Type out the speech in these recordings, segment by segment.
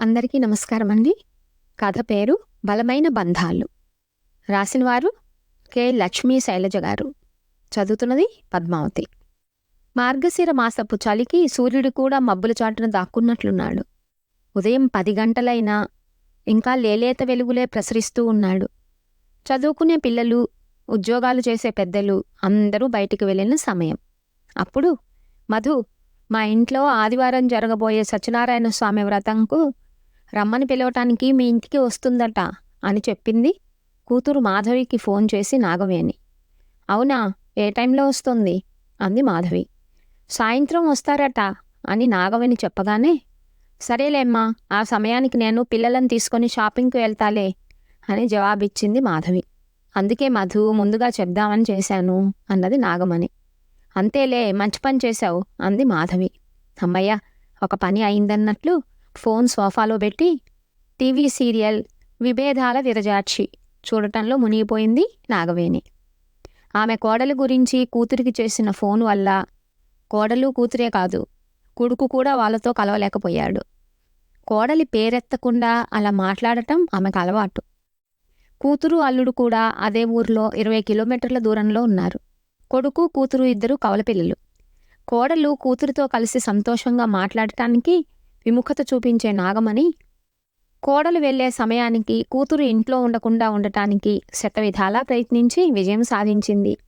అందరికీ నమస్కారం అండి కథ పేరు బలమైన బంధాలు. రాసినవారు కె. లక్ష్మీ శైలజ గారు. చదువుతున్నది పద్మావతి. మార్గశిర మాసపు చలికి సూర్యుడు కూడా మబ్బుల చాటున దాక్కున్నట్లున్నాడు. ఉదయం పది గంటలైనా ఇంకా లేలేత వెలుగులే ప్రసరిస్తూ ఉన్నాడు. చదువుకునే పిల్లలు ఉద్యోగాలు చేసే పెద్దలు అందరూ బయటికి వెళ్ళిన సమయం. అప్పుడు మధు మా ఇంట్లో ఆదివారం జరగబోయే సత్యనారాయణ స్వామి వ్రతంకు రమ్మని పిలవటానికి మీ ఇంటికి వస్తుందట అని చెప్పింది కూతురు మాధవికి ఫోన్ చేసి నాగవేణి అవునా ఏ టైంలో వస్తుంది? అంది మాధవి. సాయంత్రం వస్తారట అని నాగవేణి చెప్పగానే సరేలేమ్మా ఆ సమయానికి నేను పిల్లలను తీసుకొని షాపింగ్కి వెళ్తాలే అని జవాబిచ్చింది మాధవి. అందుకే మధు ముందుగా చెప్దామని చేశాను అన్నది నాగమణి. అంతేలే మంచి పని చేశావు అంది మాధవి. అమ్మయ్య ఒక పని అయిందన్నట్లు ఫోన్ సోఫాలో పెట్టి టీవీ సీరియల్ విభేదాల విరజాక్షి చూడటంలో మునిగిపోయింది నాగవేణి. ఆమె కోడలి గురించి కూతురికి చేసిన ఫోన్ వల్ల కోడలు కూతురే కాదు కొడుకు కూడా వాళ్ళతో కలవలేకపోయాడు. కోడలి పేరెత్తకుండా అలా మాట్లాడటం ఆమెకు అలవాటు. కూతురు అల్లుడు కూడా అదే ఊర్లో ఇరవై కిలోమీటర్ల దూరంలో ఉన్నారు. కొడుకు కూతురు ఇద్దరు కవలపిల్లలు. కోడలు కూతురితో కలిసి సంతోషంగా మాట్లాడటానికి విముఖత చూపించే నాగమణి కోడలు వెళ్ళే సమయానికి కూతురు ఇంట్లో ఉండకుండా ఉండటానికి శతవిధాలా ప్రయత్నించి విజయం సాధించింది.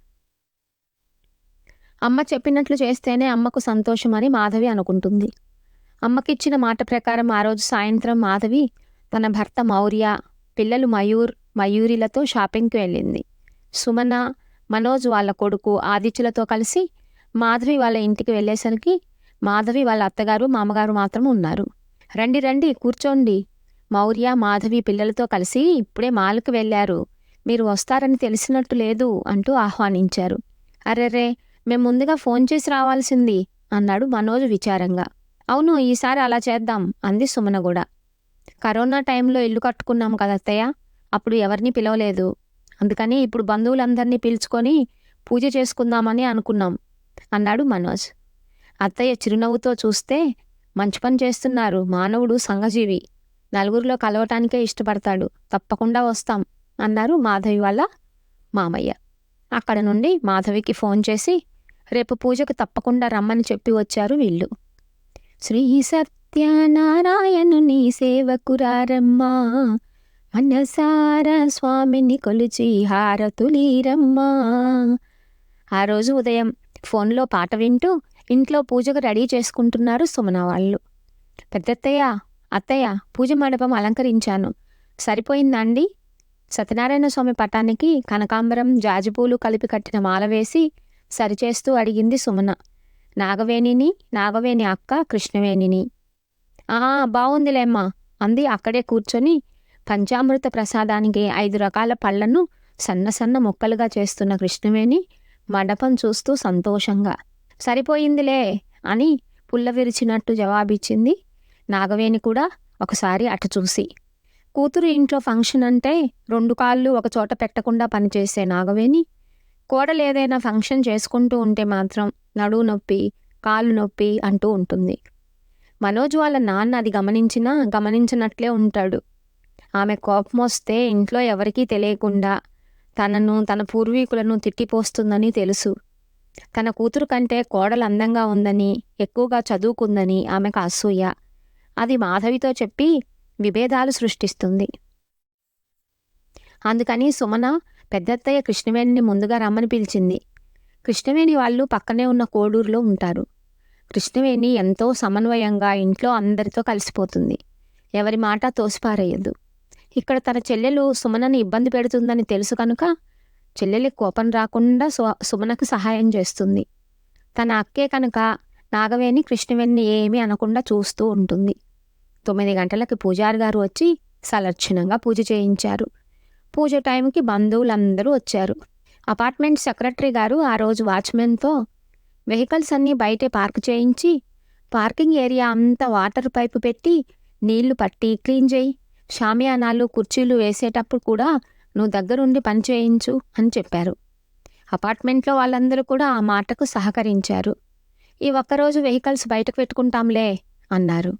అమ్మ చెప్పినట్లు చేస్తేనే అమ్మకు సంతోషమని మాధవి అనుకుంటుంది. అమ్మకిచ్చిన మాట ప్రకారం ఆ రోజు సాయంత్రం మాధవి తన భర్త మౌర్య పిల్లలు మయూర్ మయూరిలతో షాపింగ్కి వెళ్ళింది. సుమన మనోజ్ వాళ్ళ కొడుకు ఆదిత్యులతో కలిసి మాధవి వాళ్ళ ఇంటికి వెళ్ళేసరికి మాధవి వాళ్ళ అత్తగారు మామగారు మాత్రం ఉన్నారు. రండి రండి కూర్చోండి. మౌర్య మాధవి పిల్లలతో కలిసి ఇప్పుడే మాలకు వెళ్ళారు. మీరు వస్తారని తెలిసినట్టు లేదు అంటూ ఆహ్వానించారు. అరెరే మేం ముందుగా ఫోన్ చేసి రావాల్సింది అన్నాడు మనోజ్ విచారంగా. అవును ఈసారి అలా చేద్దాం అంది సుమన కూడా. కరోనా టైంలో ఇల్లు కట్టుకున్నాం కదత్తయ్య అప్పుడు ఎవరిని పిలవలేదు. అందుకని ఇప్పుడు బంధువులందరినీ పిలుచుకొని పూజ చేసుకుందామని అనుకున్నాం అన్నాడు మనోజ్. అత్తయ్య చిరునవ్వుతో చూస్తే మంచి పని చేస్తున్నారు మానవుడు సంఘజీవి. నలుగురిలో కలవటానికే ఇష్టపడతాడు తప్పకుండా వస్తాం అన్నారు మాధవి వాళ్ళ మామయ్య. అక్కడ నుండి మాధవికి ఫోన్ చేసి రేపు పూజకు తప్పకుండా రమ్మని చెప్పి వచ్చారు వీళ్ళు. శ్రీ సత్యనారాయణుని సేవకురారమ్మా మనసార స్వామిని కొలిచి హారతులీరమ్మా. ఆ రోజు ఉదయం ఫోన్లో పాట వింటూ ఇంట్లో పూజకు రెడీ చేసుకుంటున్నారు సుమన వాళ్ళు. పెద్దత్తయ్య అత్తయ్య పూజ మండపం అలంకరించాను. సరిపోయిందండి? సత్యనారాయణ స్వామి పటానికి కనకాంబరం జాజిపూలు కలిపి కట్టిన మాల వేసి సరిచేస్తూ అడిగింది సుమన. నాగవేణిని నాగవేణి అక్క కృష్ణవేణిని. ఆ బాగుందిలేమ్మా అంది అక్కడే కూర్చొని పంచామృత ప్రసాదానికి ఐదు రకాల పళ్ళను సన్న సన్న ముక్కలుగా చేస్తున్న కృష్ణవేణి మండపం చూస్తూ సంతోషంగా సరిపోయిందిలే అని పుల్ల విరిచినట్టు జవాబిచ్చింది నాగవేణి కూడా ఒకసారి అటు చూసి. కూతురు ఇంట్లో ఫంక్షన్ అంటే రెండు కాళ్ళు ఒక చోట పెట్టకుండా పనిచేసే నాగవేణి కోడలు ఏదైనా ఫంక్షన్ చేసుకుంటూ ఉంటే మాత్రం నడువు నొప్పి కాళ్ళు నొప్పి అంటూ ఉంటుంది. మనోజ్ వాళ్ళ నాన్న అది గమనించినా గమనించినట్లే ఉంటాడు. ఆమె కోపం వస్తే ఇంట్లో ఎవరికీ తెలియకుండా తనను తన పూర్వీకులను తిట్టిపోస్తుందని తెలుసు. తన కూతురు కంటే కోడలు అందంగా ఉందని ఎక్కువగా చదువుకుందని ఆమెకు అసూయ. అది మాధవితో చెప్పి విభేదాలు సృష్టిస్తుంది. అందుకని సుమన పెద్దత్తయ్య కృష్ణవేణిని ముందుగా రమ్మని పిలిచింది. కృష్ణవేణి వాళ్ళు పక్కనే ఉన్న కోడూరులో ఉంటారు. కృష్ణవేణి ఎంతో సమన్వయంగా ఇంట్లో అందరితో కలిసిపోతుంది. ఎవరి మాట తోసిపారేయదు. ఇక్కడ తన చెల్లెలు సుమనని ఇబ్బంది పెడుతుందని తెలుసు కనుక చెల్లెలి కోపం రాకుండా సు సుమనకు సహాయం చేస్తుంది. తన అక్కే కనుక నాగవేణి కృష్ణవేణిని ఏమీ అనకుండా చూస్తూ ఉంటుంది. తొమ్మిది గంటలకి పూజారి గారు వచ్చి సలక్షణంగా పూజ చేయించారు. పూజ టైంకి బంధువులందరూ వచ్చారు. అపార్ట్మెంట్ సెక్రటరీ గారు ఆ రోజు వాచ్మెన్తో వెహికల్స్ అన్నీ బయటే పార్క్ చేయించి పార్కింగ్ ఏరియా అంతా వాటర్ పైపు పెట్టి నీళ్ళు పట్టి క్లీన్ చేయి షామియానాలు కుర్చీలు వేసేటప్పుడు కూడా నువ్వు దగ్గరుండి పని చేయించు అని చెప్పారు. అపార్ట్మెంట్లో వాళ్ళందరూ కూడా ఆ మాటకు సహకరించారు. ఈ ఒక్కరోజు వెహికల్స్ బయటకు పెట్టుకుంటాంలే అన్నారు.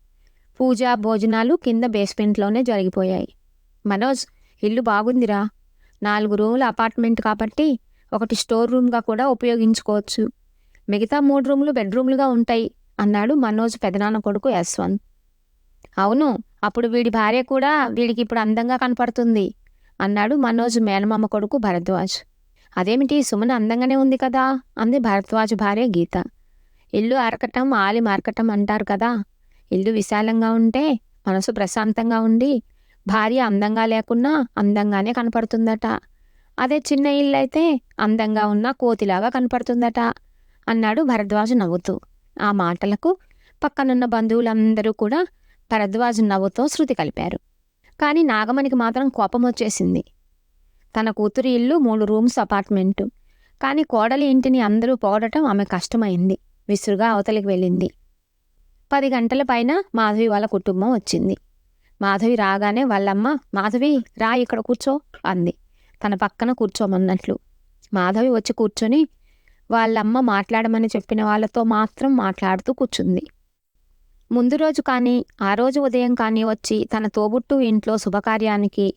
పూజ భోజనాలు కింద బేస్మెంట్లోనే జరిగిపోయాయి. మనోజ్ ఇల్లు బాగుందిరా. నాలుగు రూముల అపార్ట్మెంట్ కాబట్టి ఒకటి స్టోర్ రూమ్గా కూడా ఉపయోగించుకోవచ్చు. మిగతా మూడు రూములు బెడ్రూమ్లుగా ఉంటాయి అన్నాడు మనోజ్ పెదనాన్న కొడుకు యశ్వంత్. అవును అప్పుడు వీడి భార్య కూడా వీడికి ఇప్పుడు అందంగా కనపడుతుంది. అన్నాడు మనోజ్ మేనమామ కొడుకు భరద్వాజ్. అదేమిటి? సుమన అందంగానే ఉంది కదా? అంది భరద్వాజ్ భార్య గీత. ఇల్లు అరకటం ఆలి మరకటం అంటారు కదా. ఇల్లు విశాలంగా ఉంటే మనసు ప్రశాంతంగా ఉండి భార్య అందంగా లేకున్నా అందంగానే కనపడుతుందట. అదే చిన్న ఇల్లు అయితే అందంగా ఉన్న కోతిలాగా కనపడుతుందట అన్నాడు భరద్వాజ్ నవ్వుతూ. ఆ మాటలకు పక్కనున్న బంధువులందరూ కూడా భరద్వాజ్ నవ్వుతో శృతి కలిపారు. కానీ నాగమణికి మాత్రం కోపం వచ్చేసింది. తన కూతురి ఇల్లు మూడు రూమ్స్ అపార్ట్మెంటు. కానీ కోడలి ఇంటిని అందరూ పోగడటం ఆమె కష్టమైంది. విసురుగా అవతలికి వెళ్ళింది. పది గంటల పైన మాధవి వాళ్ళ కుటుంబం వచ్చింది. మాధవి రాగానే వాళ్ళమ్మ మాధవి రా ఇక్కడ కూర్చో అంది. తన పక్కన కూర్చోమన్నట్లు. మాధవి వచ్చి కూర్చొని వాళ్ళమ్మ మాట్లాడమని చెప్పిన వాళ్ళతో మాత్రం మాట్లాడుతూ కూర్చుంది. ముందు రోజు కానీ ఆ రోజు ఉదయం కానీ వచ్చి తన తోబుట్టు ఇంట్లో శుభకార్యానికి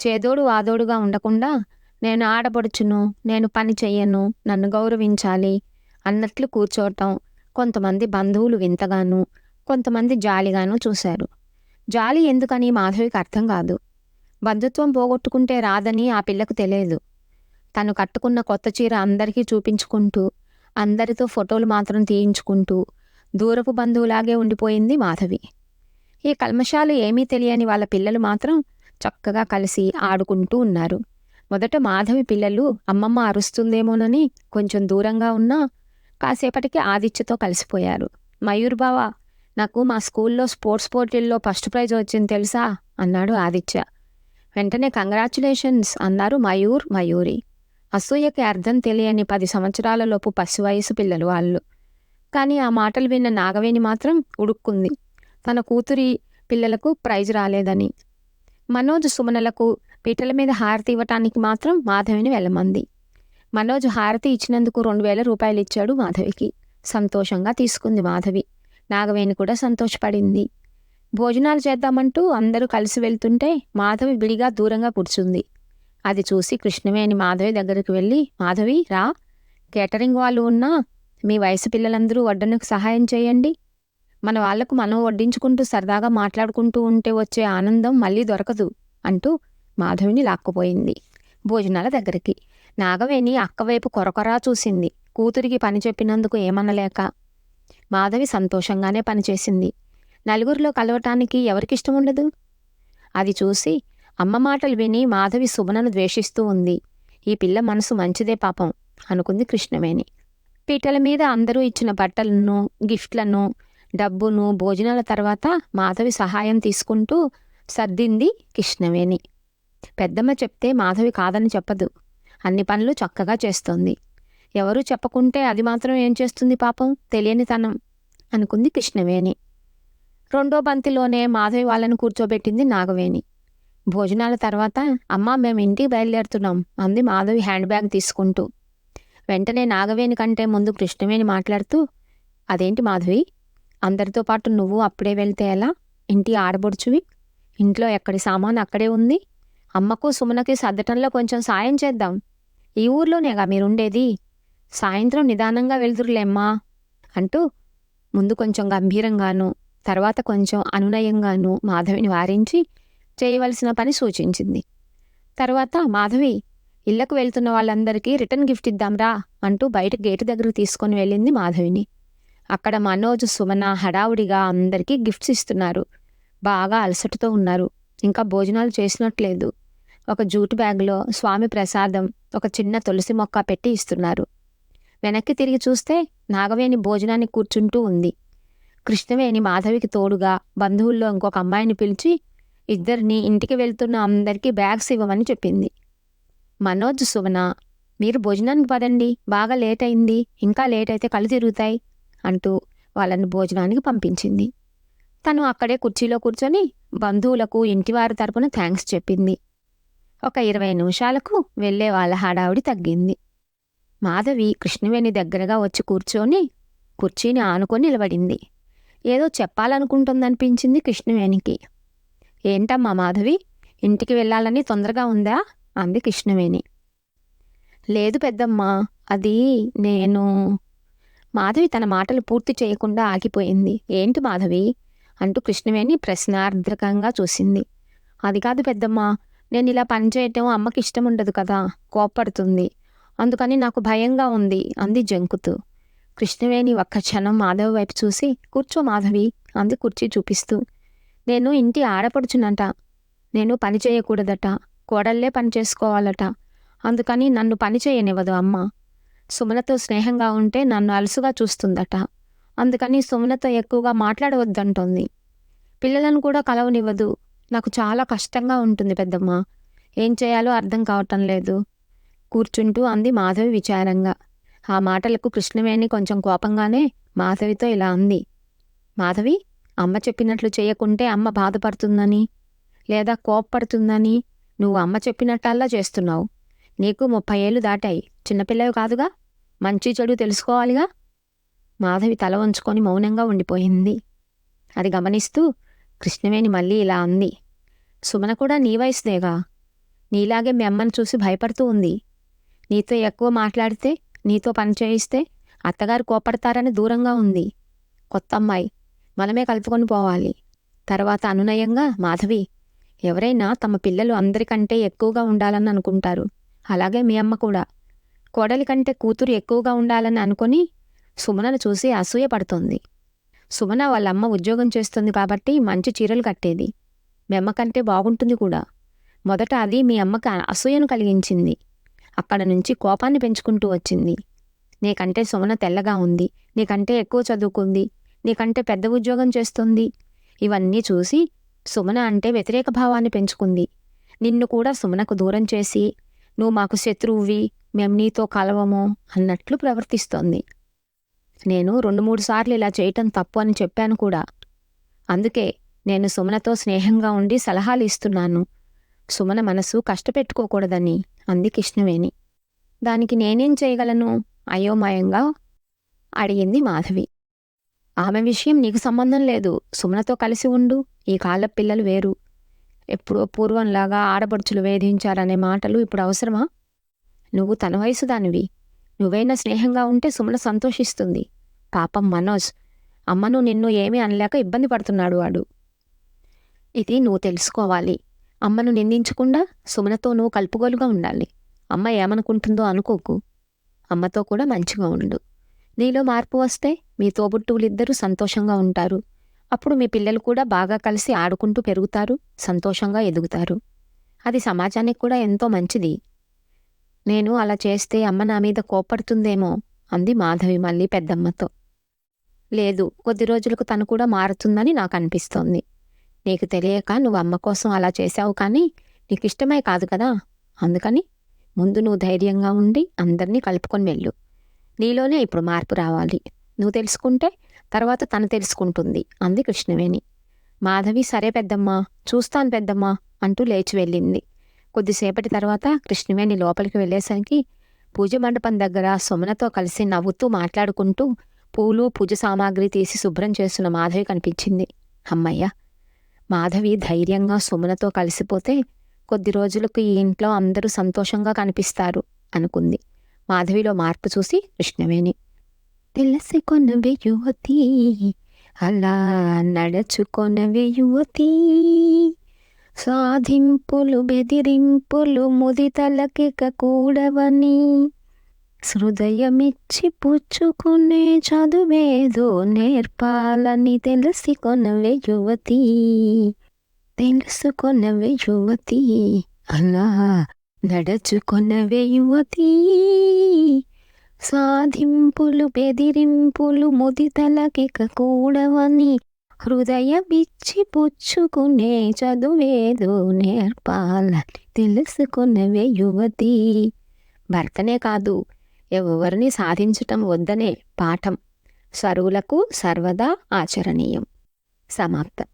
చేదోడు వాదోడుగా ఉండకుండా నేను ఆడపడుచును నేను పని చెయ్యను నన్ను గౌరవించాలి అన్నట్లు కూర్చోవటం కొంతమంది బంధువులు వింతగాను కొంతమంది జాలిగాను చూశారు. జాలి ఎందుకని మాధవికి అర్థం కాదు. బంధుత్వం పోగొట్టుకుంటే రాదని ఆ పిల్లకు తెలియదు. తను కట్టుకున్న కొత్త చీర అందరికీ చూపించుకుంటూ అందరితో ఫోటోలు మాత్రం తీయించుకుంటూ దూరపు బంధువులాగే ఉండిపోయింది మాధవి. ఈ కల్మషాలు ఏమీ తెలియని వాళ్ళ పిల్లలు మాత్రం చక్కగా కలిసి ఆడుకుంటూ ఉన్నారు. మొదట మాధవి పిల్లలు అమ్మమ్మ అరుస్తుందేమోనని కొంచెం దూరంగా ఉన్నా కాసేపటికి ఆదిత్యతో కలిసిపోయారు. మయూర్ బావ నాకు మా స్కూల్లో స్పోర్ట్స్ పోటీల్లో ఫస్ట్ ప్రైజ్ వచ్చింది తెలుసా? అన్నాడు ఆదిత్య. వెంటనే కంగ్రాచులేషన్స్ అన్నారు మయూర్ మయూరి. అసూయకి అర్థం తెలియని పది సంవత్సరాలలోపు పసి వయసు పిల్లలు వాళ్ళు. కానీ ఆ మాటలు విన్న నాగవేణి మాత్రం ఉడుక్కుంది. తన కూతురి పిల్లలకు ప్రైజ్ రాలేదని. మనోజ్ సుమనలకు పీటల మీద హారతి ఇవ్వటానికి మాత్రం మాధవిని వెళ్ళమంది. మనోజ్ హారతి ఇచ్చినందుకు రెండు వేల రూపాయలు ఇచ్చాడు మాధవికి. సంతోషంగా తీసుకుంది మాధవి. నాగవేణి కూడా సంతోషపడింది. భోజనాలు చేద్దామంటూ అందరూ కలిసి వెళ్తుంటే మాధవి విడిగా దూరంగా కూర్చుంది. అది చూసి కృష్ణవేణి మాధవి దగ్గరికి వెళ్ళి మాధవి రా. కేటరింగ్ వాళ్ళు ఉన్నా మీ వయసు పిల్లలందరూ వడ్డనకు సహాయం చేయండి. మన వాళ్ళకు మనం వడ్డించుకుంటూ సరదాగా మాట్లాడుకుంటూ ఉంటే వచ్చే ఆనందం మళ్ళీ దొరకదు అంటూ మాధవిని లాక్కుపోయింది. భోజనాల దగ్గరికి. నాగవేణి అక్కవైపు కొరకొరా చూసింది. కూతురికి పని చెప్పినందుకు ఏమనలేక మాధవి సంతోషంగానే పనిచేసింది నలుగురిలో కలవటానికి ఎవరికిష్టం ఉండదు? అది చూసి అమ్మ మాటలు విని మాధవి సుమనను ద్వేషిస్తూ ఉంది. ఈ పిల్ల మనసు మంచిదే పాపం అనుకుంది కృష్ణవేణి. పీటల మీద అందరూ ఇచ్చిన బట్టలను గిఫ్ట్లను డబ్బును భోజనాల తర్వాత మాధవి సహాయం తీసుకుంటూ సర్దింది కృష్ణవేణి. పెద్దమ్మ చెప్తే మాధవి కాదని చెప్పదు. అన్ని పనులు చక్కగా చేస్తోంది. ఎవరూ చెప్పకుంటే అది మాత్రం ఏం చేస్తుంది పాపం? తెలియనితనం అనుకుంది కృష్ణవేణి. రెండో బంతిలోనే మాధవి వాళ్ళని కూర్చోబెట్టింది నాగవేణి. భోజనాల తర్వాత అమ్మ మేము ఇంటికి బయలుదేరుతున్నాం అంది మాధవి హ్యాండ్ బ్యాగ్ తీసుకుంటూ. వెంటనే నాగవేణి కంటే ముందు కృష్ణవేణి మాట్లాడుతూ అదేంటి మాధవి? అందరితో పాటు నువ్వు అప్పుడే వెళ్తే ఎలా? ఇంటి ఆడబొడుచువి? ఇంట్లో ఎక్కడి సామాను అక్కడే ఉంది? అమ్మకు సుమనకి సర్దటంలో కొంచెం సాయం చేద్దాం. ఈ ఊర్లోనేగా మీరుండేది? సాయంత్రం నిదానంగా వెళ్తురులేమ్మా అంటూ ముందు కొంచెం గంభీరంగాను తర్వాత కొంచెం అనునయంగాను మాధవిని వారించి చేయవలసిన పని సూచించింది. తర్వాత మాధవి ఇళ్ళకు వెళ్తున్న వాళ్ళందరికీ రిటర్న్ గిఫ్ట్ ఇద్దాంరా అంటూ బయట గేటు దగ్గరకు తీసుకొని వెళ్ళింది మాధవిని. అక్కడ మనోజ్ సుమన హడావుడిగా అందరికీ గిఫ్ట్స్ ఇస్తున్నారు. బాగా అలసటతో ఉన్నారు. ఇంకా భోజనాలు చేసినట్లేదు. ఒక జూట్ బ్యాగ్లో స్వామి ప్రసాదం ఒక చిన్న తులసి మొక్క పెట్టి ఇస్తున్నారు. వెనక్కి తిరిగి చూస్తే నాగవేణి భోజనాన్ని కూర్చుంటూ ఉంది. కృష్ణవేణి మాధవికి తోడుగా బంధువుల్లో ఇంకొక అమ్మాయిని పిలిచి ఇద్దరిని ఇంటికి వెళ్తున్న అందరికీ బ్యాగ్స్ ఇవ్వమని చెప్పింది. మనోజ్ సువన మీరు భోజనానికి పదండి. బాగా లేట్ అయింది. ఇంకా లేట్ అయితే కళ్ళు తిరుగుతాయి అంటూ వాళ్ళని భోజనానికి పంపించింది. తను అక్కడే కుర్చీలో కూర్చొని బంధువులకు ఇంటివారి తరపున థ్యాంక్స్ చెప్పింది. ఒక ఇరవై నిమిషాలకు వెళ్ళే వాళ్ళ హడావుడి తగ్గింది. మాధవి కృష్ణవేణి దగ్గరగా వచ్చి కూర్చొని కుర్చీని ఆనుకొని నిలబడింది. ఏదో చెప్పాలనుకుంటుందనిపించింది కృష్ణవేణికి. ఏంటమ్మా మాధవి? ఇంటికి వెళ్ళాలని తొందరగా ఉందా? అంది కృష్ణవేణి. లేదు పెద్దమ్మా అది నేను మాధవి తన మాటలు పూర్తి చేయకుండా ఆగిపోయింది. ఏంటి మాధవి? అంటూ కృష్ణవేణి ప్రశ్నార్థకంగా చూసింది. అది కాదు పెద్దమ్మా నేను ఇలా పని చేయటం అమ్మకి ఇష్టం ఉండదు కదా కోప్పడుతుంది. అందుకని నాకు భయంగా ఉంది అంది జంకుతూ. కృష్ణవేణి ఒక్క క్షణం మాధవి వైపు చూసి కూర్చో మాధవి అంది కుర్చీ చూపిస్తూ. నేను ఇంటి ఆడపడుచునంట నేను పని చేయకూడదట కోడల్లే పని చేసుకోవాలట. అందుకని నన్ను పని చేయనివ్వదు అమ్మ. సుమనతో స్నేహంగా ఉంటే నన్ను అలసుగా చూస్తుందట. అందుకని సుమనతో ఎక్కువగా మాట్లాడవద్దంటోంది. పిల్లలను కూడా కలవనివ్వదు. నాకు చాలా కష్టంగా ఉంటుంది పెద్దమ్మ. ఏం చేయాలో అర్థం కావటం లేదు. కూర్చుంటూ అంది మాధవి విచారంగా. ఆ మాటలకు కృష్ణవేణి కొంచెం కోపంగానే మాధవితో ఇలా అంది. మాధవి అమ్మ చెప్పినట్లు చేయకుంటే అమ్మ బాధపడుతుందని లేదా కోప్పడుతుందని నువ్వు అమ్మ చెప్పినట్టల్లా చేస్తున్నావు. నీకు ముప్పై ఏళ్ళు దాటాయి. చిన్నపిల్లవి కాదుగా? మంచి చెడు తెలుసుకోవాలిగా? మాధవి తల వంచుకొని మౌనంగా ఉండిపోయింది. అది గమనిస్తూ కృష్ణవేణి మళ్ళీ ఇలా అంది. సుమన కూడా నీ వయసుదేగా? నీలాగే మీ అమ్మను చూసి భయపడుతూ ఉంది. నీతో ఎక్కువ మాట్లాడితే నీతో పని చేయిస్తే అత్తగారు కోపడతారని దూరంగా ఉంది. కొత్త అమ్మాయి. మనమే కలుపుకొని పోవాలి. తర్వాత అనునయంగా మాధవి ఎవరైనా తమ పిల్లలు అందరికంటే ఎక్కువగా ఉండాలని అనుకుంటారు. అలాగే మీ అమ్మ కూడా. కోడలి కంటే కూతురు ఎక్కువగా ఉండాలని అనుకుని సుమనను చూసి అసూయ పడుతోంది. సుమన వాళ్ళ అమ్మ ఉద్యోగం చేస్తుంది కాబట్టి మంచి చీరలు కట్టేది. మీ అమ్మ కంటే బాగుంటుంది కూడా. మొదట అది మీ అమ్మకి అసూయను కలిగించింది. అక్కడ నుంచి కోపాన్ని పెంచుకుంటూ వచ్చింది. నీకంటే సుమన తెల్లగా ఉంది. నీకంటే ఎక్కువ చదువుకుంది. నీకంటే పెద్ద ఉద్యోగం చేస్తుంది. ఇవన్నీ చూసి సుమన అంటే వ్యతిరేక భావాన్ని పెంచుకుంది. నిన్ను కూడా సుమనకు దూరం చేసి నువ్వు మాకు శత్రువువి మేం నీతో కలవము అన్నట్లు ప్రవర్తిస్తోంది. నేను రెండు మూడు సార్లు ఇలా చేయటం తప్పు అని చెప్పాను కూడా. అందుకే నేను సుమనతో స్నేహంగా ఉండి సలహాలు ఇస్తున్నాను. సుమన మనసు కష్టపెట్టుకోకూడదని అంది కృష్ణవేణి. దానికి నేనేం చేయగలను? అయోమయంగా అడిగింది మాధవి. ఆమె విషయం నీకు సంబంధం లేదు. సుమనతో కలిసి ఉండు. ఈ కాళ్ళ పిల్లలు వేరు. ఎప్పుడో పూర్వంలాగా ఆడపడుచులు వేధించారనే మాటలు ఇప్పుడు అవసరమా? నువ్వు తన వయసు దానివి. నువ్వైనా స్నేహంగా ఉంటే సుమన సంతోషిస్తుంది. పాపం మనోజ్. అమ్మను నిన్ను ఏమీ అనలేక ఇబ్బంది పడుతున్నాడు వాడు. ఇది నువ్వు తెలుసుకోవాలి. అమ్మను నిందించకుండా సుమనతో నువ్వు కలుపుగోలుగా ఉండాలి. అమ్మ ఏమనుకుంటుందో అనుకోకు. అమ్మతో కూడా మంచిగా ఉండు. నీలో మార్పు వస్తే మీ తోబుట్టువులిద్దరూ సంతోషంగా ఉంటారు. అప్పుడు మీ పిల్లలు కూడా బాగా కలిసి ఆడుకుంటూ పెరుగుతారు సంతోషంగా ఎదుగుతారు. అది సమాజానికి కూడా ఎంతో మంచిది. నేను అలా చేస్తే అమ్మ నా మీద కోపడుతుందేమో అంది మాధవి మళ్ళీ పెద్దమ్మతో. లేదు కొద్ది రోజులకు తను కూడా మారుతుందని నాకు అనిపిస్తోంది నీకు తెలియక నువ్వు అమ్మ కోసం అలా చేశావు కానీ నీకు ఇష్టమే కాదు కదా? అందుకని ముందు నువ్వు ధైర్యంగా ఉండి అందరినీ కలుపుకొని వెళ్ళు. నీలోనే ఇప్పుడు మార్పు రావాలి. నువ్వు తెలుసుకుంటే తర్వాత తను తెలుసుకుంటుంది. అంది కృష్ణవేణి. మాధవి సరే పెద్దమ్మా చూస్తాను పెద్దమ్మా అంటూ లేచి వెళ్ళింది. కొద్దిసేపటి తర్వాత కృష్ణవేణి లోపలికి వెళ్ళేసరికి పూజ మండపం దగ్గర సుమనతో కలిసి నవ్వుతూ మాట్లాడుకుంటూ పూలు పూజ సామాగ్రి తీసి శుభ్రం చేస్తున్న మాధవి కనిపించింది. అమ్మయ్య! మాధవి ధైర్యంగా సుమనతో కలిసిపోతే కొద్ది రోజులకు ఈ ఇంట్లో అందరూ సంతోషంగా కనిపిస్తారు అనుకుంది. మాధవిలో మార్పు చూసి కృష్ణవేణి తెలుసుకొనవే యువతి అలా నడుచుకొనవే యువతి. సాధింపులు బెదిరింపులు ముదితలకిక కూడవని హృదయమిచ్చి పుచ్చుకునే చదువేదో నేర్పాలని తెలుసుకొనవే యువతి. తెలుసుకొనవే యువతి అలా నడుచుకొనవే యువతి. సాధింపులు బెదిరింపులు ముదితలకిక కూడవని హృదయమిచ్చి పుచ్చుకునే చదువేదో నేర్పాలని తెలుసుకున్నవే యువతి. భర్తనే కాదు ఎవరిని సాధించటం వద్దనే పాఠం. సరువులకు సర్వదా ఆచరణీయం. సమాప్తం.